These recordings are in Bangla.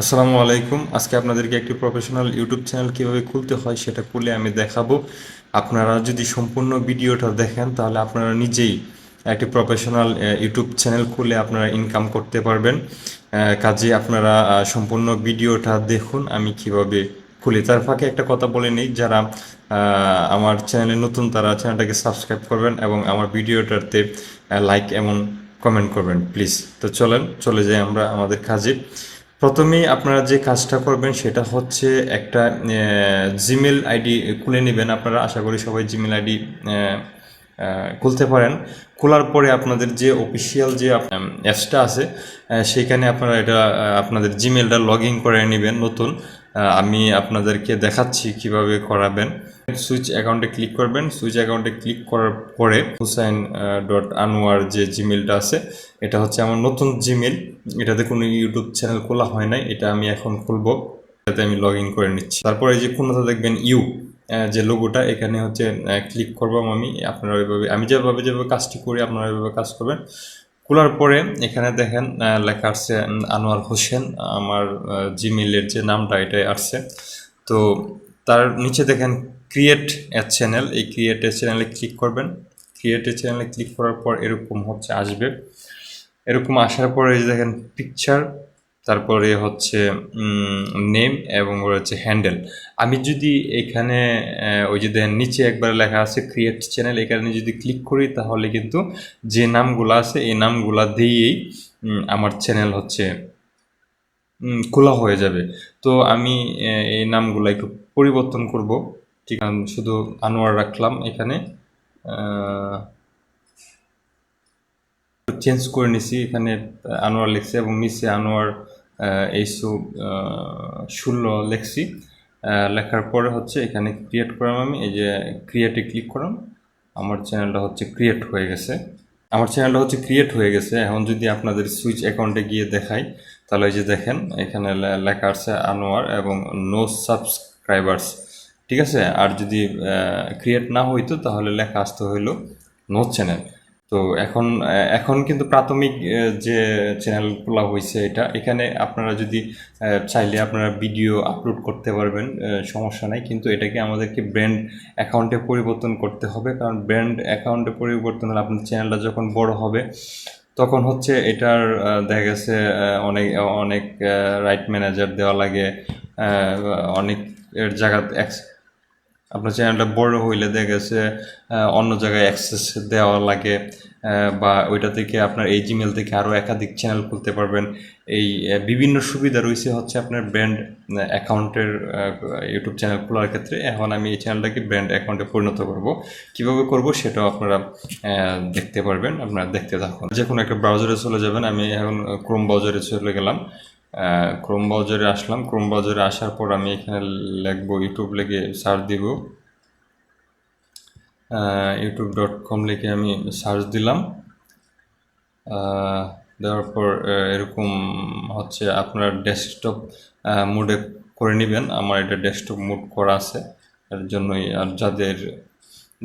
আসসালামু আলাইকুম। আজকে আপনাদেরকে একটি প্রফেশনাল ইউটিউব চ্যানেল কীভাবে খুলতে হয় সেটা খুলে আমি দেখাবো। আপনারা যদি সম্পূর্ণ ভিডিওটা দেখেন, তাহলে আপনারা নিজেই একটি প্রফেশনাল ইউটিউব চ্যানেল খুলে আপনারা ইনকাম করতে পারবেন। কাজে আপনারা সম্পূর্ণ ভিডিওটা দেখুন, আমি কীভাবে খুলি। তার ফাঁকে একটা কথা বলে নিই, যারা আমার চ্যানেলে নতুন, তারা চ্যানেলটাকে সাবস্ক্রাইব করবেন এবং আমার ভিডিওটাতে লাইক এবং কমেন্ট করবেন প্লিজ তো চলেন, চলে যাই আমরা আমাদের কাজে। প্রথমেই আপনারা যে কাজটা করবেন সেটা হচ্ছে একটা জিমেল আইডি খুলে নেবেন। আপনারা আশা করি সবাই জিমেল আইডি খুলতে পারেন। খোলার পরে আপনাদের যে অফিসিয়াল যে অ্যাপসটা আছে সেখানে আপনারা এটা আপনাদের জিমেলটা লগ ইন করে নেবেন নতুন। আমি আপনাদেরকে দেখাচ্ছি কীভাবে করাবেন। সুইচ অ্যাকাউন্টে ক্লিক করবেন। সুইচ অ্যাকাউন্টে ক্লিক করার পরে হুসাইন ডট আনোয়ার যে জিমেলটা আছে, এটা হচ্ছে আমার নতুন জিমেল এটাতে কোনো ইউটিউব চ্যানেল খোলা হয় নাই, এটা আমি এখন খুলবো। এটাতে আমি লগ ইন করে নিচ্ছি। তারপরে যে কোনোটা দেখবেন ইউ যে লোগোটা, এখানে হচ্ছে ক্লিক করব আমি। আপনারা ওইভাবে, আমি যেভাবে যেভাবে কাজটি করি, আপনারা ওইভাবে কাজ করবেন। খোলার পরে এখানে দেখেন লেখা আসছে আনোয়ার হোসেন, আমার জিমেলের যে নামটা, এটাই আসছে। তো তার নিচে দেখেন ক্রিয়েট এ চ্যানেল এই ক্রিয়েট এ চ্যানেলে ক্লিক করবেন ক্রিয়েট এ চ্যানেলে ক্লিক করার পর এরকম হচ্ছে আসবে। এরকম আসার পরে দেখেন পিকচার তারপরে হচ্ছে নেম এবং হচ্ছে হ্যান্ডেল আমি যদি এখানে ওই যে দেখেন নিচে একবার লেখা আছে ক্রিয়েট চ্যানেল এখানে যদি ক্লিক করি তাহলে কিন্তু যে নামগুলো আছে, এই নামগুলা দিয়েই আমার চ্যানেল হচ্ছে খোলা হয়ে যাবে। তো আমি এই নামগুলো একটু পরিবর্তন করব। ঠিক আছে শুধু আনোয়ার রাখলাম এখানে। চেঞ্জ করে নিছি, এখানে আনোয়ার লিখছি এবং নিচে আনোয়ার এইসু ষোলো লিখছি। লেখার পরে হচ্ছে এখানে ক্রিয়েট করলাম আমি, এই যে ক্রিয়েটে ক্লিক করলাম। আমার চ্যানেলটা হচ্ছে ক্রিয়েট হয়ে গেছে। আমার চ্যানেলটা হচ্ছে ক্রিয়েট হয়ে গেছে। এখন যদি আপনাদের সুইচ অ্যাকাউন্টে গিয়ে দেখাই, তাহলে এই যে দেখেন, এখানে লেখা আছে আনোয়ার এবং নো সাবস্ক্রাইবার্স ঠিক আছে? আর যদি ক্রিয়েট না হইতো তাহলে লেখা আসতে হইল নো চ্যানেল তো এখন এখন কিন্তু প্রাথমিক যে চ্যানেলগুলো হয়েছে এটা, এখানে আপনারা যদি চাইলে আপনারা ভিডিও আপলোড করতে পারবেন সমস্যা নাই। কিন্তু এটাকে আমাদেরকে ব্র্যান্ড অ্যাকাউন্টে পরিবর্তন করতে হবে। কারণ ব্র্যান্ড অ্যাকাউন্টে পরিবর্তন হলে আপনার চ্যানেলটা যখন বড় হবে, তখন হচ্ছে এটার দেখা গেছে অনেক অনেক রাইট ম্যানেজার দেওয়া লাগে অনেক এর জায়গা আপনার চ্যানেলটা বড় হইলে দেখা গেছে অন্য জায়গায় অ্যাক্সেস দেওয়া লাগে বা ওইটা থেকে আপনার এই জিমেল থেকে আরও একাধিক চ্যানেল খুলতে পারবেন। এই বিভিন্ন সুবিধা রয়েছে হচ্ছে আপনার ব্র্যান্ড অ্যাকাউন্টের ইউটিউব চ্যানেল খোলার ক্ষেত্রে। এখন আমি এই চ্যানেলটাকে ব্র্যান্ড অ্যাকাউন্টে পরিণত করব। কীভাবে করব সেটাও আপনারা দেখতে পারবেন। আপনারা দেখতে থাকুন। যে কোনো একটা ব্রাউজারে চলে যাবেন। আমি এখন ক্রোম ব্রাউজারে চলে গেলাম। ক্রোম ব্রাউজারে আসলাম। ক্রোম ব্রাউজারে আসার পর আমি এখানে লিখব ইউটিউব লিখে সার্চ দিব। ইউটিউব ডট কম লিখে আমি সার্চ দিলাম। দেওয়ার পর এরকম হচ্ছে আপনার ডেস্কটপ মোডে করে নেবেন। আমার এটা ডেস্কটপ মোড করা আছে। এর জন্যই আর যাদের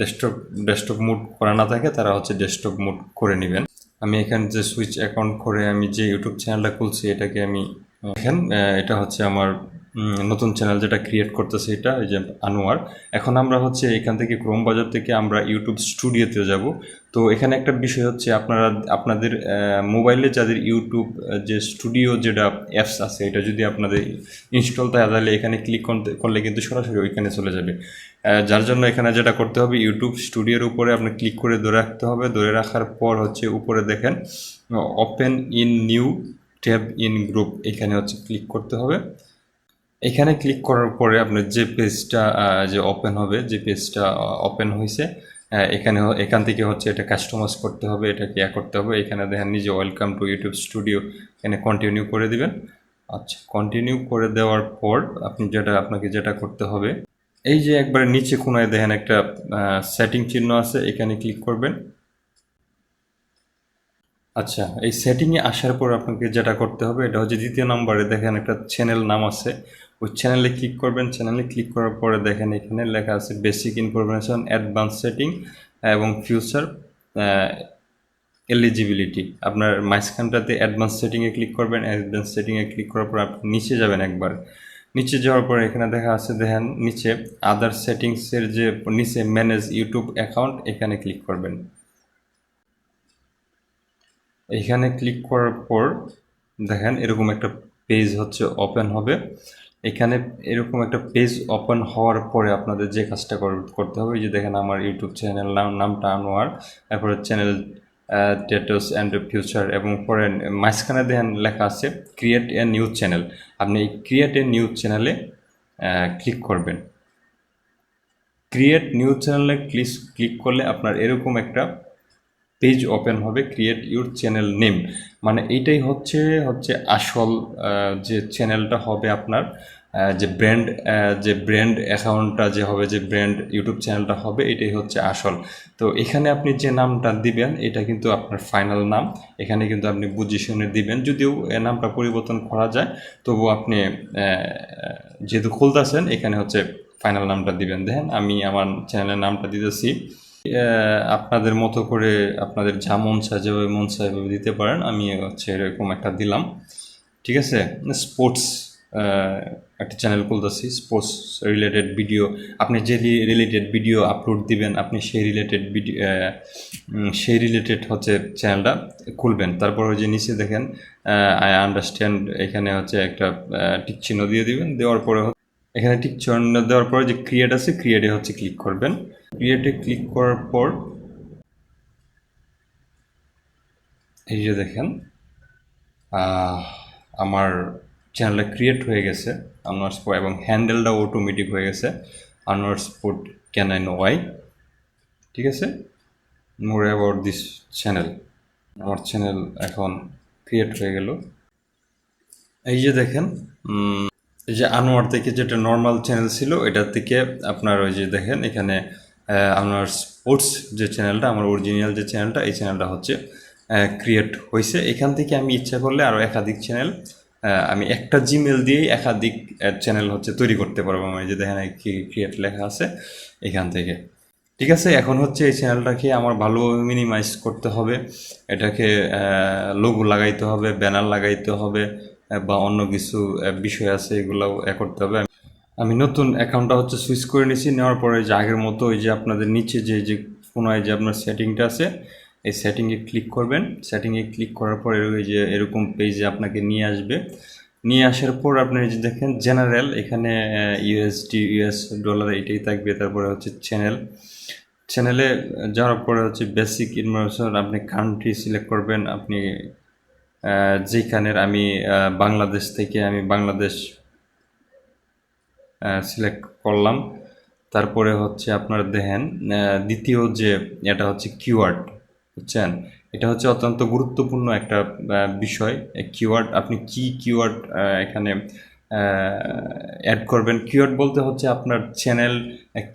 ডেস্কটপ ডেস্কটপ মোড করা না থাকে, তারা হচ্ছে ডেস্কটপ মোড করে নেবেন। আমি এখানে যে সুইচ অ্যাকাউন্ট করে আমি যে ইউটিউব চ্যানেলটা খুলছি, এটাকে আমি দেখেন এটা হচ্ছে আমার নতুন চ্যানেল যেটা ক্রিয়েট করতেছে এটা, এই যে আনোয়ার এখন আমরা হচ্ছে এখান থেকে ক্রোম বাজার থেকে আমরা ইউটিউব স্টুডিওতে যাব। তো এখানে একটা বিষয় হচ্ছে আপনারা, আপনাদের মোবাইলে যাদের ইউটিউব যে স্টুডিও যেটা অ্যাপস আছে, এটা যদি আপনাদের ইনস্টল থাকে তাহলে এখানে ক্লিক করলে কিন্তু সরাসরি ওইখানে চলে যাবে। যার জন্য এখানে যেটা করতে হবে ইউটিউব স্টুডিওর উপরে আপনি ক্লিক করে ধরে রাখতে হবে। ধরে রাখার পর হচ্ছে উপরে দেখেন open in new tab in group এখানে হচ্ছে ক্লিক করতে হবে। এখানে ক্লিক করার পরে আপনার যে পেজটা যে ওপেন হবে, যে পেজটা ওপেন হয়েছে এখানে এখান থেকে হচ্ছে এটা কাস্টমাইজ করতে হবে এটাকে ইয়া করতে হবে। এখানে দেখেন নিজে ওয়েলকাম টু ইউটিউব স্টুডিও এখানে কন্টিনিউ করে দিবেন। আচ্ছা কন্টিনিউ করে দেওয়ার পর আপনি যেটা, আপনাকে যেটা করতে হবে, এই যে একবার নিচে কোনায় দেখেন একটা সেটিং চিহ্ন আছে, এখানে ক্লিক করবেন। আচ্ছা এই সেটিংয়ে আসার পর আপনাকে যেটা করতে হবে, এটা হচ্ছে দ্বিতীয় নম্বরে দেখেন একটা চ্যানেল নাম আছে। ওই চ্যানেলে ক্লিক করবেন চ্যানেলে ক্লিক করার পরে দেখেন এখানে লেখা আছে বেসিক ইনফরমেশন অ্যাডভান্স সেটিং এবং ফিউচার এলিজিবিলিটি আপনার মাঝখানটাতে অ্যাডভান্স সেটিংয়ে ক্লিক করবেন অ্যাডভান্স সেটিংয়ে ক্লিক করার পর আপনি নিচে যাবেন একবার। নিচে যাওয়ার পর এখানে দেখা আছে, দেখেন নিচে আদার সেটিংসের যে নিচে ম্যানেজ ইউটিউব অ্যাকাউন্ট এখানে ক্লিক করবেন। এখানে ক্লিক করার পর দেখেন এরকম একটা পেজ হচ্ছে ওপেন হবে। এখানে এরকম একটা পেজ ওপেন হওয়ার পরে আপনাদের যে কাজটা কর- করতে হবে যে দেখেন আমার ইউটিউব চ্যানেল নাম, নামটা আনোয়ার তারপরে চ্যানেল টেটস অ্যান্ড ফিউচার এবং পরে মাঝখানে দেখেন লেখা আছে ক্রিয়েট এ নিউজ চ্যানেল আপনি এই ক্রিয়েট এ নিউজ চ্যানেলে ক্লিক করবেন। ক্রিয়েট নিউজ চ্যানেলে ক্লিক ক্লিক করলে আপনার এরকম একটা পেজ ওপেন হবে ক্রিয়েট ইউর চ্যানেল নেম মানে এইটাই হচ্ছে হচ্ছে আসল যে চ্যানেলটা হবে আপনার যে ব্র্যান্ড যে ব্র্যান্ড অ্যাকাউন্টটা যে হবে, যে ব্র্যান্ড ইউটিউব চ্যানেলটা হবে, এটাই হচ্ছে আসল। তো এখানে আপনি যে নামটা দিবেন, এটা কিন্তু আপনার ফাইনাল নাম। এখানে কিন্তু আপনি বুঝে শুনে দিবেন। যদিও নামটা পরিবর্তন করা যায়, তবু আপনি যেহেতু খুলতেছেন, এখানে হচ্ছে ফাইনাল নামটা দিবেন। দেখেন, আমি আমার চ্যানেলের নামটা দিতেছি। আপনাদের মতো করে আপনাদের যা মন চায়, যেভাবে মন চায়, এভাবে দিতে পারেন। আমি হচ্ছে এরকম একটা দিলাম। ঠিক আছে? স্পোর্টস একটা চ্যানেল খুলতেছি স্পোর্টস রিলেটেড ভিডিও আপনি যে রিলেটেড ভিডিও আপলোড দিবেন, আপনি সেই রিলেটেড ভিডিও সেই রিলেটেড হচ্ছে চ্যানেলটা খুলবেন। তারপর ওই যে নিচে দেখেন আই আন্ডারস্ট্যান্ড এখানে হচ্ছে একটা টিক চিহ্ন দিয়ে দিবেন। দেওয়ার পরে এখানে ঠিক চিহ্ন দেওয়ার পরে যে ক্রিয়েট আছে ক্রিয়েটে হচ্ছে ক্লিক করবেন। ক্রিয়েটে ক্লিক করার পর, এই যে দেখেন আমার চ্যানেলটা ক্রিয়েট হয়ে গেছে। আনোয়ার স্পোর্ট এবং হ্যান্ডেলটাও অটোমেটিক হয়ে গেছে। Anwar sport can I know why ঠিক আছে? মোর অ্যাবাউট দিস চ্যানেল আমার চ্যানেল এখন ক্রিয়েট হয়ে গেল। এই যে দেখেন এই যে আনোয়ার থেকে যেটা নর্মাল চ্যানেল ছিল, এটা থেকে আপনার ওই যে দেখেন, এখানে আপনার স্পোর্টস যে চ্যানেলটা আমার অরিজিনাল যে চ্যানেলটা এই চ্যানেলটা হচ্ছে ক্রিয়েট হয়েছে এখান থেকে আমি ইচ্ছা করলে আরও একাধিক চ্যানেল আমি একটা জিমেল দিয়েই একাধিক চ্যানেল হচ্ছে তৈরি করতে পারব। আমি যে দেখেন ক্রিয়েট লেখা আছে এখান থেকে। ঠিক আছে, এখন হচ্ছে এই চ্যানেলটাকে আমার ভালোভাবে মিনিমাইজ করতে হবে। এটাকে লোগো লাগাইতে হবে ব্যানার লাগাইতে হবে বা অন্য কিছু বিষয় আছে এগুলোও এ করতে হবে। আমি নতুন অ্যাকাউন্টটা হচ্ছে সুইচ করে নিয়েছি। নেওয়ার পরে যে আগের মতো ওই যে আপনাদের নিচে যে যে কোনায় যে আপনার সেটিংটা আছে এই সেটিংয়ে ক্লিক করবেন। সেটিংয়ে ক্লিক করার পরে ওই যে এরকম পেজে আপনাকে নিয়ে আসবে। নিয়ে আসার পর আপনি এই যে দেখেন জেনারেল এখানে ইউএসডি ইউএস ডলার এটাই থাকবে। তারপরে হচ্ছে চ্যানেল চ্যানেলে যাওয়ার পরে হচ্ছে বেসিক ইনফরমেশন আপনি কান্ট্রি সিলেক্ট করবেন। আপনি যেখানের আমি বাংলাদেশ থেকে আমি বাংলাদেশ সিলেক্ট করলাম। তারপরে হচ্ছে আপনার দেখেন দ্বিতীয় যে, এটা হচ্ছে কিওয়ার্ড বুঝছেন? এটা হচ্ছে অত্যন্ত গুরুত্বপূর্ণ একটা বিষয়। কিওয়ার্ড আপনি কি কিওয়ার্ড এখানে অ্যাড করবেন? কিওয়ার্ড বলতে হচ্ছে আপনার চ্যানেল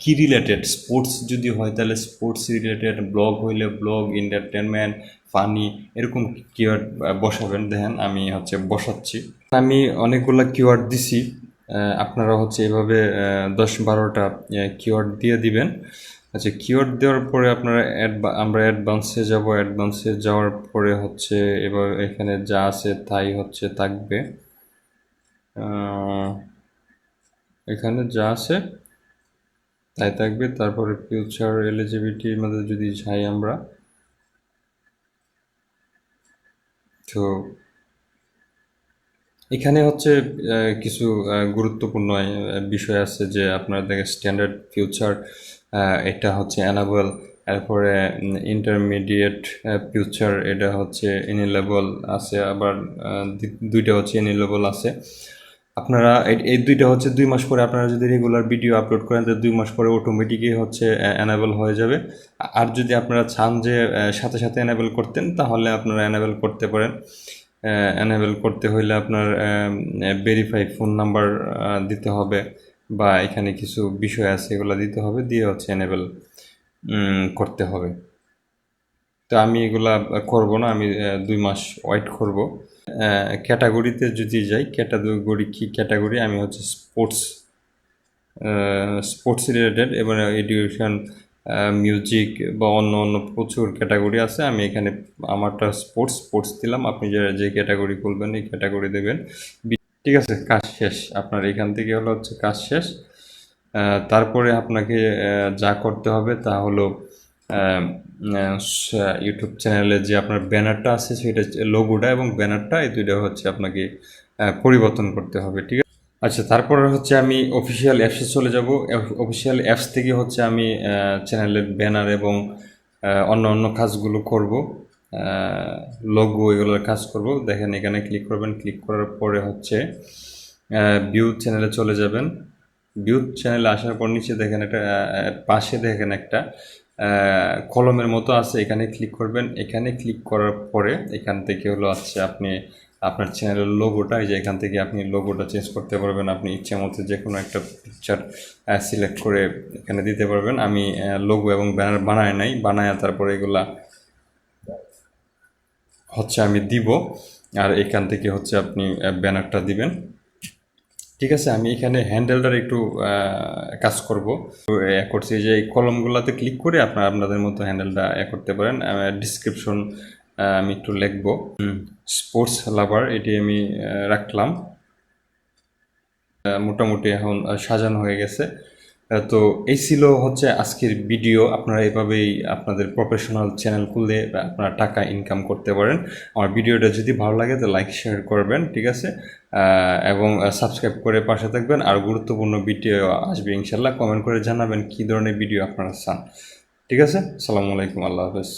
কি রিলেটেড স্পোর্টস যদি হয় তাহলে স্পোর্টস রিলেটেড ব্লগ হইলে ব্লগ এন্টারটেনমেন্ট ফানি এরকম কিওয়ার্ড বসাবেন। দেখেন, আমি হচ্ছে বসাচ্ছি। আমি অনেকগুলো কিওয়ার্ড দিছি। আপনারা হচ্ছে এভাবে দশ বারোটা কিওয়ার্ড দিয়ে দিবেন। আচ্ছা কিওয়ার্ড দেওয়ার পরে আপনারা আমরা অ্যাডভান্সে যাব অ্যাডভান্সে যাওয়ার পরে হচ্ছে এবার এখানে যা আছে তাই হচ্ছে থাকবে। এখানে যা আছে তাই থাকবে, তারপরে ফিউচার এলিজিবিলিটির মধ্যে যদি যাই আমরা। তো এখানে হচ্ছে কিছু গুরুত্বপূর্ণ বিষয় আছে যে আপনার দেখে স্ট্যান্ডার্ড ফিউচার এটা হচ্ছে অ্যানাবল তারপরে ইন্টারমিডিয়েট ফিউচার এটা হচ্ছে এনিলেবল আছে, আবার দুইটা হচ্ছে ইনিলেবল আছে। আপনারা, এই দুইটা হচ্ছে দুই মাস পরে আপনারা যদি রেগুলার ভিডিও আপলোড করেন, তাহলে দুই মাস পরে অটোমেটিকই হচ্ছে অ্যানাবেল হয়ে যাবে। আর যদি আপনারা চান যে সাথে সাথে অ্যানাবেল করতেন, তাহলে আপনারা অ্যানাবেল করতে পারেন। অ্যানাবেল করতে হইলে আপনার ভেরিফাই ফোন নাম্বার দিতে হবে। বা এখানে কিছু বিষয় আছে, এগুলো দিতে হবে, দিয়ে হচ্ছে অ্যানাবেল করতে হবে। তো আমি এগুলা করব না, আমি দুই মাস ওয়েট করব। ক্যাটাগরিতে যদি যাই ক্যাটাগরি কি ক্যাটাগরি আমি হচ্ছে স্পোর্টস স্পোর্টস রিলেটেড এবং এডুকেশন মিউজিক বা অন্য অন্য প্রচুর ক্যাটাগরি আছে। আমি এখানে আমারটা স্পোর্টস স্পোর্টস দিলাম। আপনি যে যে ক্যাটাগরি খুলবেন এই ক্যাটাগরি দেবেন। ঠিক আছে, কাজ শেষ। আপনার এখান থেকে হলো হচ্ছে কাজ শেষ। তারপরে আপনাকে যা করতে হবে তা হলো ইউটিউব চ্যানেলে যে আপনার ব্যানারটা আছে সেটা লোগোটা এবং ব্যানারটা, এই দুইটা হচ্ছে আপনাকে পরিবর্তন করতে হবে, ঠিক আছে? আচ্ছা তারপরে হচ্ছে আমি অফিসিয়াল অ্যাপসে চলে যাব। অফিসিয়াল অ্যাপস থেকে হচ্ছে আমি চ্যানেলের ব্যানার এবং অন্য অন্য কাজগুলো করব। লোগো এগুলোর কাজ করব। দেখেন এখানে ক্লিক করবেন। ক্লিক করার পরে হচ্ছে ভিউ চ্যানেলে চলে যাবেন। ভিউ চ্যানেলে আসার পর নিচে দেখেন একটা পাশে দেখেন একটা কলমের মতো আছে। এখানে ক্লিক করবেন। এখানে ক্লিক করার পরে এখান থেকে হলো আছে আপনি আপনার চ্যানেলের লোগোটা এই যে এখান থেকে আপনি লোগোটা চেঞ্জ করতে পারবেন। আপনি ইচ্ছে মতো যে কোনো একটা পিকচার সিলেক্ট করে এখানে দিতে পারবেন। আমি লোগো এবং ব্যানার বানায় নাই। বানায় তারপরে এগুলা হচ্ছে আমি দিব, আর এখান থেকে হচ্ছে আপনি ব্যানারটা দিবেন। ঠিক আছে, আমি এখানে হ্যান্ডেলটার একটু কাজ করব। করছি যে এই কলমগুলোতে ক্লিক করে আপনারা আপনাদের মতো হ্যান্ডেলটা এ করতে পারেন। ডিসক্রিপশন আমি একটু লিখব। স্পোর্টস লাভার এটি আমি রাখলাম। মোটামুটি এখন সাজানো হয়ে গেছে। তো এই ছিল হচ্ছে আজকের ভিডিও আপনারা এভাবেই আপনাদের প্রফেশনাল চ্যানেল খুলে আপনারা টাকা ইনকাম করতে পারেন। আমার ভিডিওটা যদি ভালো লাগে তো লাইক শেয়ার করবেন, ঠিক আছে? এবং সাবস্ক্রাইব করে পাশে থাকবেন। আর গুরুত্বপূর্ণ ভিডিও আসবে ইনশাল্লাহ কমেন্ট করে জানাবেন কী ধরনের ভিডিও আপনারা চান। ঠিক আছে? সালামু আলাইকুম। আল্লাহ হাফেজ।